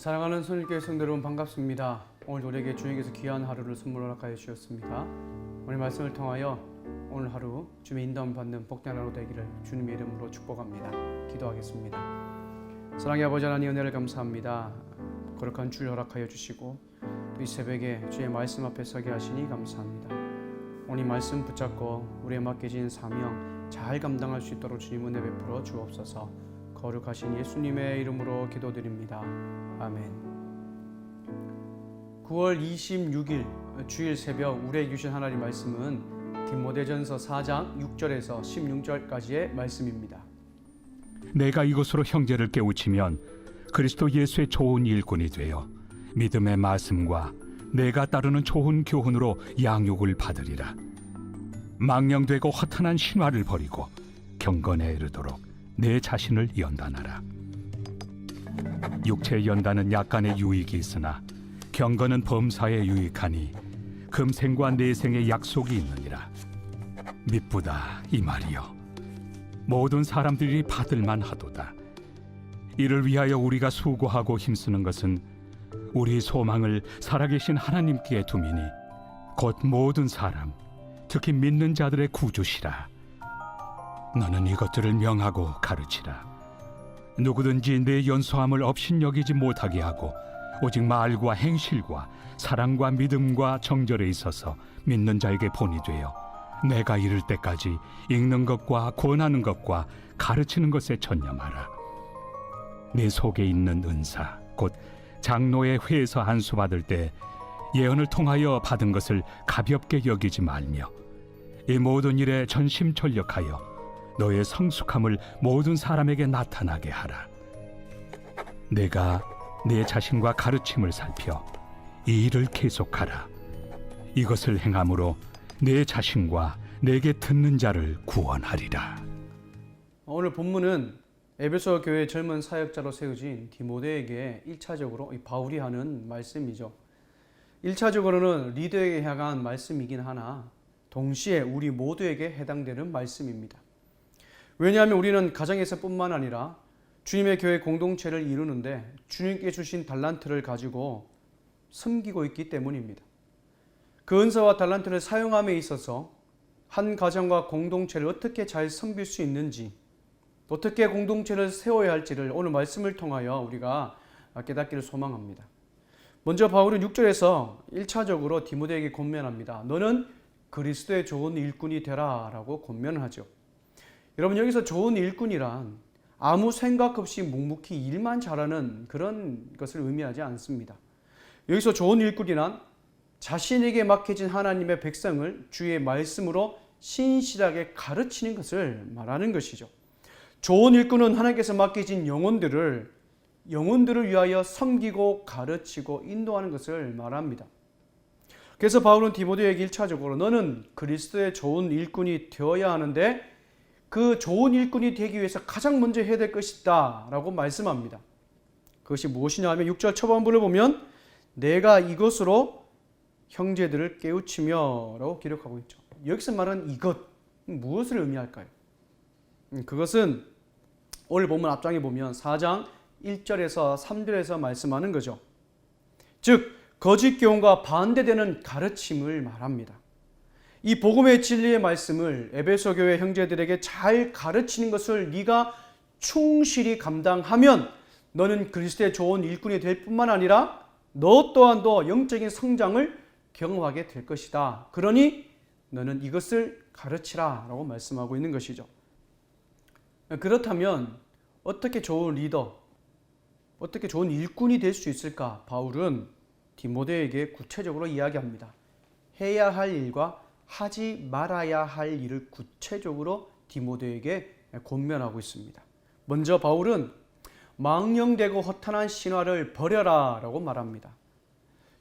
어, 사랑하는 손일교회 성도 여러분 반갑습니다. 오늘 우리에게 주님께서 귀한 하루를 선물로 허락하여 주셨습니다. 오늘 말씀을 통하여 오늘 하루 주님의 인도함 받는 복된 하루 되기를 주님의 이름으로 축복합니다. 기도하겠습니다. 사랑의 아버지 하나님 은혜를 감사합니다. 거룩한 주를 허락하여 주시고 또 이 새벽에 주의 말씀 앞에 서게 하시니 감사합니다. 오늘 이 말씀 붙잡고 우리의 맡겨진 사명 잘 감당할 수 있도록 주님 은혜 베풀어 주옵소서. 거룩하신 예수님의 이름으로 기도드립니다. 아멘. 9월 26일 주일 새벽 우리에게 주신 하나님 말씀은 디모데전서 4장 6절에서 16절까지의 말씀입니다. 내가 이것으로 형제를 깨우치면 그리스도 예수의 좋은 일꾼이 되어 믿음의 말씀과 내가 따르는 좋은 교훈으로 양육을 받으리라. 망령되고 허탄한 신화를 버리고 경건에 이르도록 내 자신을 연단하라. 육체의 연단은 약간의 유익이 있으나 경건은 범사에 유익하니 금생과 내생의 약속이 있느니라. 미쁘다 이 말이요. 모든 사람들이 받을만 하도다. 이를 위하여 우리가 수고하고 힘쓰는 것은 우리 소망을 살아계신 하나님께 두미니 곧 모든 사람, 특히 믿는 자들의 구주시라. 너는 이것들을 명하고 가르치라. 누구든지 내 연소함을 업신여기지 못하게 하고 오직 말과 행실과 사랑과 믿음과 정절에 있어서 믿는 자에게 본이 되어 내가 이를 때까지 읽는 것과 권하는 것과 가르치는 것에 전념하라. 내 속에 있는 은사, 곧 장로의 회에서 안수 받을 때 예언을 통하여 받은 것을 가볍게 여기지 말며 이 모든 일에 전심전력하여 너의 성숙함을 모든 사람에게 나타나게 하라. 내가 내 자신과 가르침을 살펴 이 일을 계속하라. 이것을 행함으로 내 자신과 내게 듣는 자를 구원하리라. 오늘 본문은 에베소 교회 젊은 사역자로 세워진 디모데에게 1차적으로 바울이 하는 말씀이죠. 1차적으로는 리더에게 향한 말씀이긴 하나 동시에 우리 모두에게 해당되는 말씀입니다. 왜냐하면 우리는 가정에서뿐만 아니라 주님의 교회 공동체를 이루는데 주님께 주신 달란트를 가지고 섬기고 있기 때문입니다. 그 은사와 달란트를 사용함에 있어서 한 가정과 공동체를 어떻게 잘 섬길 수 있는지 어떻게 공동체를 세워야 할지를 오늘 말씀을 통하여 우리가 깨닫기를 소망합니다. 먼저 바울은 6절에서 1차적으로 디모데에게 권면합니다. 너는 그리스도의 좋은 일꾼이 되라라고 권면을 하죠. 여러분 여기서 좋은 일꾼이란 아무 생각 없이 묵묵히 일만 잘하는 그런 것을 의미하지 않습니다. 여기서 좋은 일꾼이란 자신에게 맡겨진 하나님의 백성을 주의 말씀으로 신실하게 가르치는 것을 말하는 것이죠. 좋은 일꾼은 하나님께서 맡기진 영혼들을 영혼들을 위하여 섬기고 가르치고 인도하는 것을 말합니다. 그래서 바울은 디모데에게 1차적으로 너는 그리스도의 좋은 일꾼이 되어야 하는데 그 좋은 일꾼이 되기 위해서 가장 먼저 해야 될 것이다 라고 말씀합니다. 그것이 무엇이냐 하면 6절 초반부를 보면 내가 이것으로 형제들을 깨우치며 라고 기록하고 있죠. 여기서 말하는 이것 무엇을 의미할까요? 음, 그것은 오늘 본문 앞장에 보면 4장 1절에서 3절에서 말씀하는 거죠. 즉 거짓 교훈과 반대되는 가르침을 말합니다. 이 복음의 진리의 말씀을 에베소 교회 형제들에게 잘 가르치는 것을 네가 충실히 감당하면 너는 그리스도의 좋은 일꾼이 될 뿐만 아니라 너 또한도 영적인 성장을 경험하게 될 것이다. 그러니 너는 이것을 가르치라라고 말씀하고 있는 것이죠. 그렇다면 어떻게 좋은 리더, 어떻게 좋은 일꾼이 될 수 있을까? 바울은 디모데에게 구체적으로 이야기합니다. 해야 할 일과 하지 말아야 할 일을 구체적으로 디모데에게 권면하고 있습니다. 먼저 바울은 망령되고 허탄한 신화를 버려라 라고 말합니다.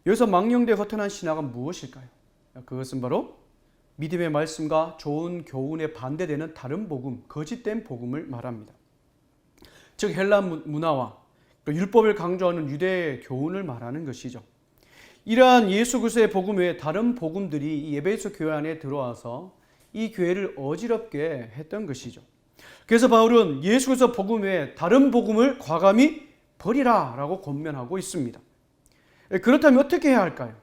여기서 망령되고 허탄한 신화가 무엇일까요? 그것은 바로 믿음의 말씀과 좋은 교훈에 반대되는 다른 복음, 거짓된 복음을 말합니다. 즉 헬라 문화와 율법을 강조하는 유대 교훈을 말하는 것이죠. 이러한 예수 그리스도의 복음 외에 다른 복음들이 이 예배소 교회 안에 들어와서 이 교회를 어지럽게 했던 것이죠. 그래서 바울은 예수 그리스도 복음 외에 다른 복음을 과감히 버리라라고 권면하고 있습니다. 그렇다면 어떻게 해야 할까요?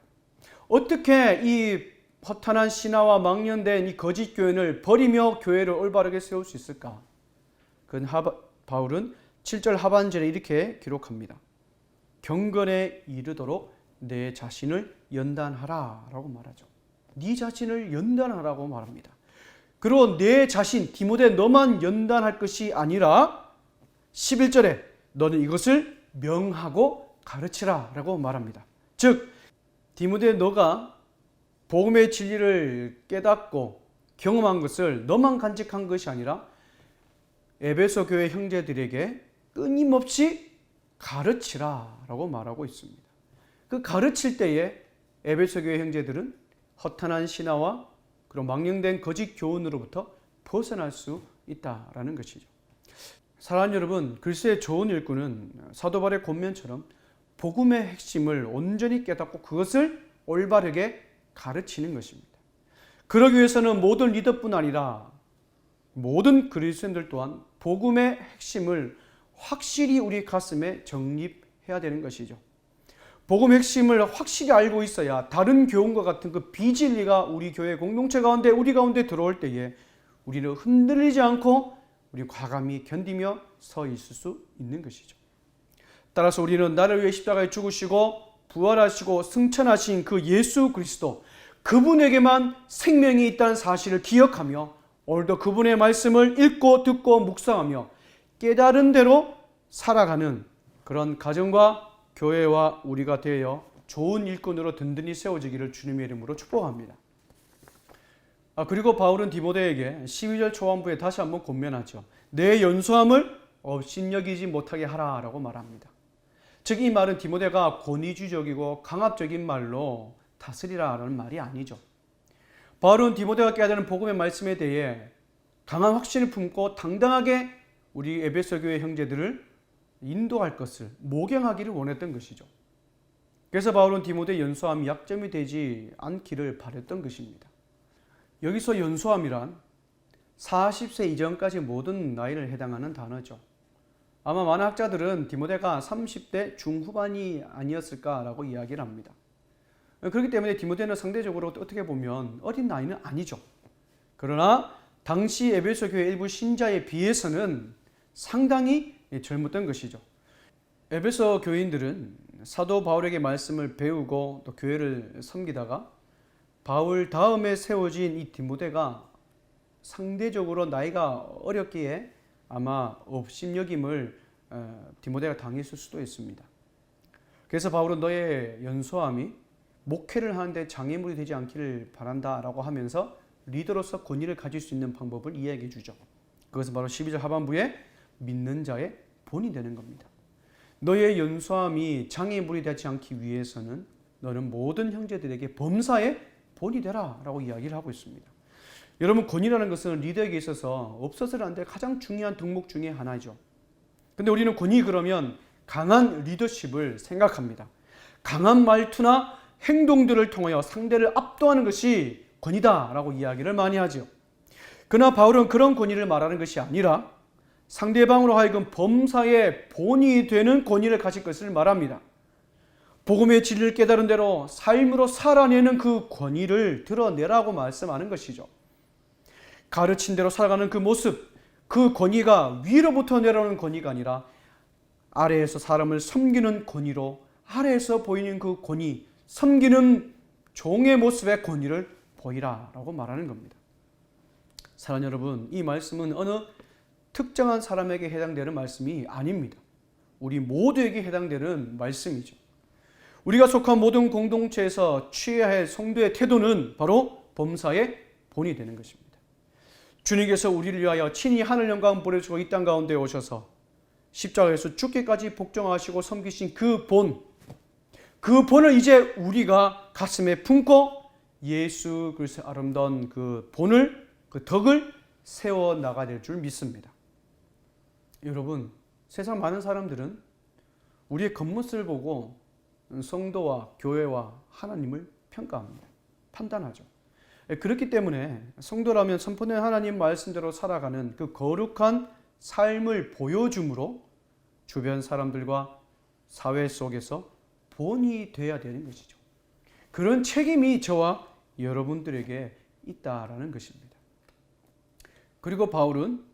어떻게 이 허탄한 신화와 망령된 이 거짓 교인을 버리며 교회를 올바르게 세울 수 있을까? 그 바울은 7절 하반절에 이렇게 기록합니다. 경건에 이르도록 내 자신을 연단하라라고 말하죠. 네 자신을 연단하라고 말합니다. 그리고 내 자신 디모데 너만 연단할 것이 아니라 11절에 너는 이것을 명하고 가르치라라고 말합니다. 즉 디모데 너가 복음의 진리를 깨닫고 경험한 것을 너만 간직한 것이 아니라 에베소 교회 형제들에게 끊임없이 가르치라라고 말하고 있습니다. 그 가르칠 때에 에베소 교회 형제들은 허탄한 신화와 그리고 망령된 거짓 교훈으로부터 벗어날 수 있다라는 것이죠. 사랑하는 여러분, 글쎄 좋은 일꾼은 사도 바울의 권면처럼 복음의 핵심을 온전히 깨닫고 그것을 올바르게 가르치는 것입니다. 그러기 위해서는 모든 리더뿐 아니라 모든 그리스도인들 또한 복음의 핵심을 확실히 우리 가슴에 정립해야 되는 것이죠. 복음 핵심을 확실히 알고 있어야 다른 교훈과 같은 그 비진리가 우리 교회 공동체 가운데 우리 가운데 들어올 때에 우리는 흔들리지 않고 우리 과감히 견디며 서 있을 수 있는 것이죠. 따라서 우리는 나를 위해 십자가에 죽으시고 부활하시고 승천하신 그 예수 그리스도 그분에게만 생명이 있다는 사실을 기억하며 오늘도 그분의 말씀을 읽고 듣고 묵상하며 깨달은 대로 살아가는 그런 가정과 교회와 우리가 되어 좋은 일꾼으로 든든히 세워지기를 주님의 이름으로 축복합니다. 아, 그리고 바울은 디모데에게 12절 초반부에 다시 한번 권면하죠. 내 연소함을 업신여기지 못하게 하라라고 말합니다. 즉 이 말은 디모데가 권위주의적이고 강압적인 말로 다스리라라는 말이 아니죠. 바울은 디모데가 깨야 되는 복음의 말씀에 대해 강한 확신을 품고 당당하게 우리 에베소 교회 형제들을 인도할 것을 모경하기를 원했던 것이죠. 그래서 바울은 디모데 연소함이 약점이 되지 않기를 바랬던 것입니다. 여기서 연소함이란 40세 이전까지 모든 나이를 해당하는 단어죠. 아마 많은 학자들은 디모데가 30대 중후반이 아니었을까라고 이야기를 합니다. 그렇기 때문에 디모데는 상대적으로 어떻게 보면 어린 나이는 아니죠. 그러나 당시 에베소 교회 일부 신자에 비해서는 상당히 젊었던 것이죠. 에베소 교인들은 사도 바울에게 말씀을 배우고 또 교회를 섬기다가 바울 다음에 세워진 이 디모데가 상대적으로 나이가 어렸기에 아마 업심여김을 어, 디모데가 당했을 수도 있습니다. 그래서 바울은 너의 연소함이 목회를 하는데 장애물이 되지 않기를 바란다라고 하면서 리더로서 권위를 가질 수 있는 방법을 이야기해 주죠. 그것은 바로 12절 하반부에 믿는 자의 본이 되는 겁니다. 너의 연소함이 장애물이 되지 않기 위해서는 너는 모든 형제들에게 범사의 본이 되라 라고 이야기를 하고 있습니다. 여러분 권위라는 것은 리더에게 있어서 없어서는 안 될 가장 중요한 덕목 중의 하나죠. 근데 우리는 권위 그러면 강한 리더십을 생각합니다. 강한 말투나 행동들을 통하여 상대를 압도하는 것이 권위다라고 이야기를 많이 하죠. 그러나 바울은 그런 권위를 말하는 것이 아니라 상대방으로 하여금 범사의 본이 되는 권위를 가질 것을 말합니다. 복음의 진리를 깨달은 대로 삶으로 살아내는 그 권위를 드러내라고 말씀하는 것이죠. 가르친 대로 살아가는 그 모습, 그 권위가 위로부터 내려오는 권위가 아니라 아래에서 사람을 섬기는 권위로 아래에서 보이는 그 권위, 섬기는 종의 모습의 권위를 보이라라고 말하는 겁니다. 사랑 여러분, 이 말씀은 어느 특정한 사람에게 해당되는 말씀이 아닙니다. 우리 모두에게 해당되는 말씀이죠. 우리가 속한 모든 공동체에서 취해야 할 성도의 태도는 바로 범사의 본이 되는 것입니다. 주님께서 우리를 위하여 친히 하늘 영광 보내주고 이 땅 가운데 오셔서 십자가에서 죽기까지 복종하시고 섬기신 그 본, 그 본을 이제 우리가 가슴에 품고 예수 그리스도의 아름다운 그 본을 그 덕을 세워 나가야 될 줄 믿습니다. 여러분, 세상 많은 사람들은 우리의 겉모습을 보고 성도와 교회와 하나님을 평가합니다. 판단하죠. 그렇기 때문에 성도라면 선포된 하나님 말씀대로 살아가는 그 거룩한 삶을 보여줌으로 주변 사람들과 사회 속에서 본이 돼야 되는 것이죠. 그런 책임이 저와 여러분들에게 있다라는 것입니다. 그리고 바울은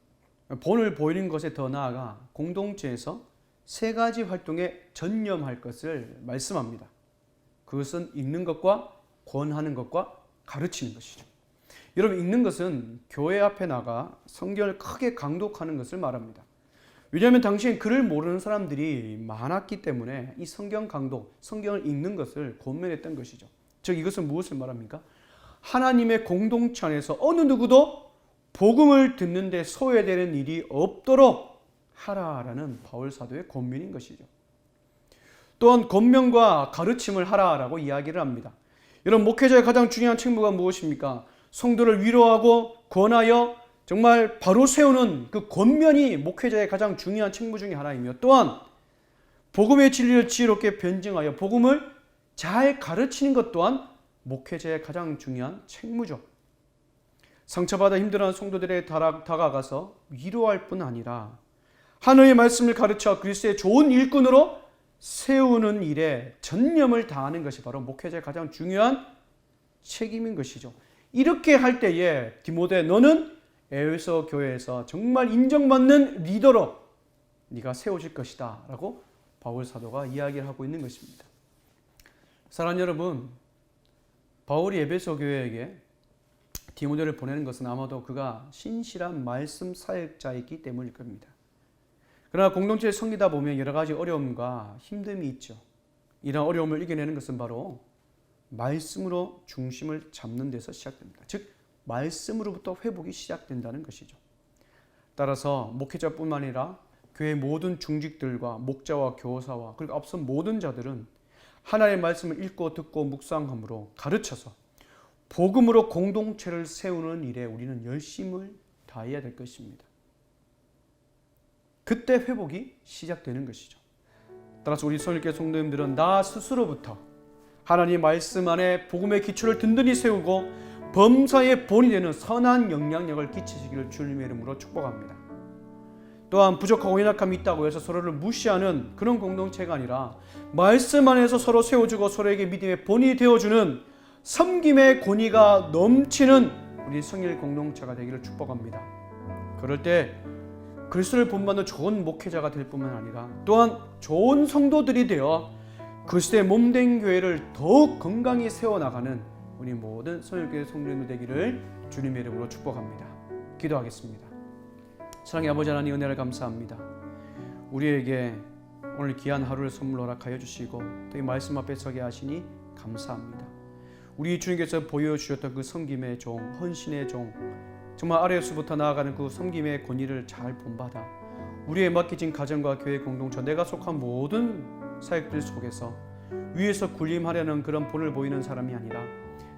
본을 보이는 것에 더 나아가 공동체에서 세 가지 활동에 전념할 것을 말씀합니다. 그것은 읽는 것과 권하는 것과 가르치는 것이죠. 여러분 읽는 것은 교회 앞에 나가 성경을 크게 강독하는 것을 말합니다. 왜냐하면 당시엔 글을 모르는 사람들이 많았기 때문에 이 성경 강독, 성경을 읽는 것을 권면했던 것이죠. 즉 이것은 무엇을 말합니까? 하나님의 공동체 안에서 어느 누구도 복음을 듣는데 소외되는 일이 없도록 하라라는 바울 사도의 권면인 것이죠. 또한 권면과 가르침을 하라라고 이야기를 합니다. 여러분 목회자의 가장 중요한 책무가 무엇입니까? 성도를 위로하고 권하여 정말 바로 세우는 그 권면이 목회자의 가장 중요한 책무 중의 하나이며 또한 복음의 진리를 지혜롭게 변증하여 복음을 잘 가르치는 것 또한 목회자의 가장 중요한 책무죠. 상처받아 힘들어하는 성도들에 다가가서 위로할 뿐 아니라 하나님의 말씀을 가르쳐 그리스도의 좋은 일꾼으로 세우는 일에 전념을 다하는 것이 바로 목회자의 가장 중요한 책임인 것이죠. 이렇게 할 때에 디모데 너는 에베소 교회에서 정말 인정받는 리더로 네가 세워질 것이다라고 바울 사도가 이야기를 하고 있는 것입니다. 사랑하는 여러분, 바울이 에베소 교회에게 디모데를 보내는 것은 아마도 그가 신실한 말씀 사역자이기 때문일 겁니다. 그러나 공동체에 섬기다 보면 여러 가지 어려움과 힘듦이 있죠. 이런 어려움을 이겨내는 것은 바로 말씀으로 중심을 잡는 데서 시작됩니다. 즉 말씀으로부터 회복이 시작된다는 것이죠. 따라서 목회자뿐만 아니라 교회 모든 중직들과 목자와 교사와 그리고 앞선 모든 자들은 하나님의 말씀을 읽고 듣고 묵상함으로 가르쳐서 복음으로 공동체를 세우는 일에 우리는 열심을 다해야 될 것입니다. 그때 회복이 시작되는 것이죠. 따라서 우리 성일교 성도님들은 나 스스로부터 하나님 말씀 안에 복음의 기초를 든든히 세우고 범사의 본이 되는 선한 영향력을 끼치시기를 주님의 이름으로 축복합니다. 또한 부족하고 연약함이 있다고 해서 서로를 무시하는 그런 공동체가 아니라 말씀 안에서 서로 세워주고 서로에게 믿음의 본이 되어주는 섬김의 권위가 넘치는 우리 성일 공동체가 되기를 축복합니다. 그럴 때 그리스도를 본받는 좋은 목회자가 될 뿐만 아니라 또한 좋은 성도들이 되어 그리스도의 몸된 교회를 더욱 건강히 세워나가는 우리 모든 성일교회 성도님들 되기를 주님의 이름으로 축복합니다. 기도하겠습니다. 사랑의 아버지 하나님 은혜를 감사합니다. 우리에게 오늘 귀한 하루를 선물로 허락하여 주시고 또 이 말씀 앞에 서게 하시니 감사합니다. 우리 주님께서 보여주셨던 그 섬김의 종, 헌신의 종, 정말 아래에서부터 나아가는 그 섬김의 권위를 잘 본받아 우리의 맡겨진 가정과 교회 공동체, 내가 속한 모든 사역들 속에서 위에서 군림하려는 그런 본을 보이는 사람이 아니라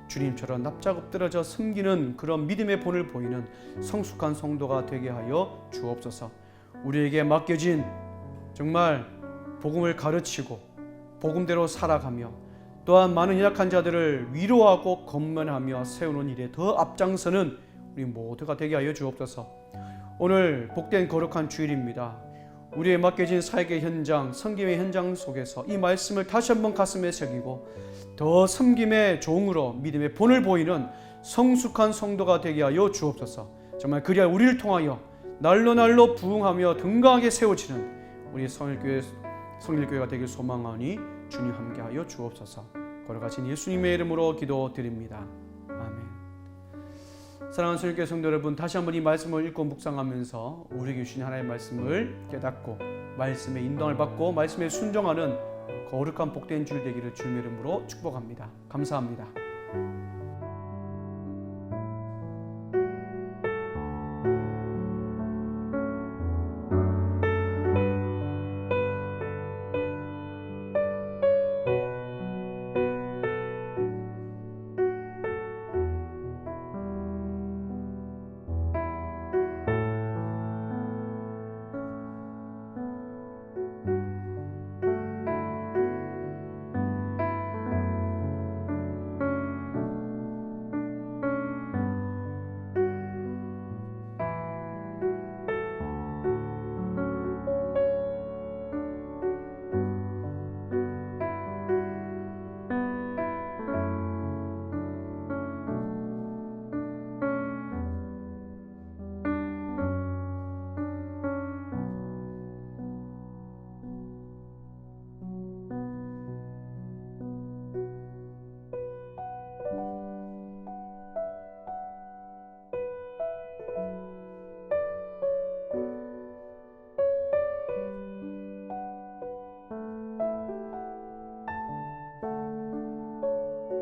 주님처럼 납작 엎드려져 섬기는 그런 믿음의 본을 보이는 성숙한 성도가 되게 하여 주옵소서. 우리에게 맡겨진 정말 복음을 가르치고 복음대로 살아가며 또한 많은 연약한 자들을 위로하고 건면하며 세우는 일에 더 앞장서는 우리 모두가 되게 하여 주옵소서. 오늘 복된 거룩한 주일입니다. 우리의 맡겨진 사역의 현장, 섬김의 현장 속에서 이 말씀을 다시 한번 가슴에 새기고 더 섬김의 종으로 믿음의 본을 보이는 성숙한 성도가 되게 하여 주옵소서. 정말 그리하 우리를 통하여 날로 날로 부흥하며 등강하게 세워지는 우리 성일교회 성일교회가 되길 소망하니 주님 함께하여 주옵소서. 걸어가신 예수님의 이름으로 기도드립니다. 아멘. 사랑하는 성일교회 성도 여러분, 다시 한번 이 말씀을 읽고 묵상하면서 우리에게 주신 하나님의 말씀을 깨닫고 말씀의 인도를 받고 말씀에 순종하는 거룩한 복된 줄 되기를 주님의 이름으로 축복합니다. 감사합니다.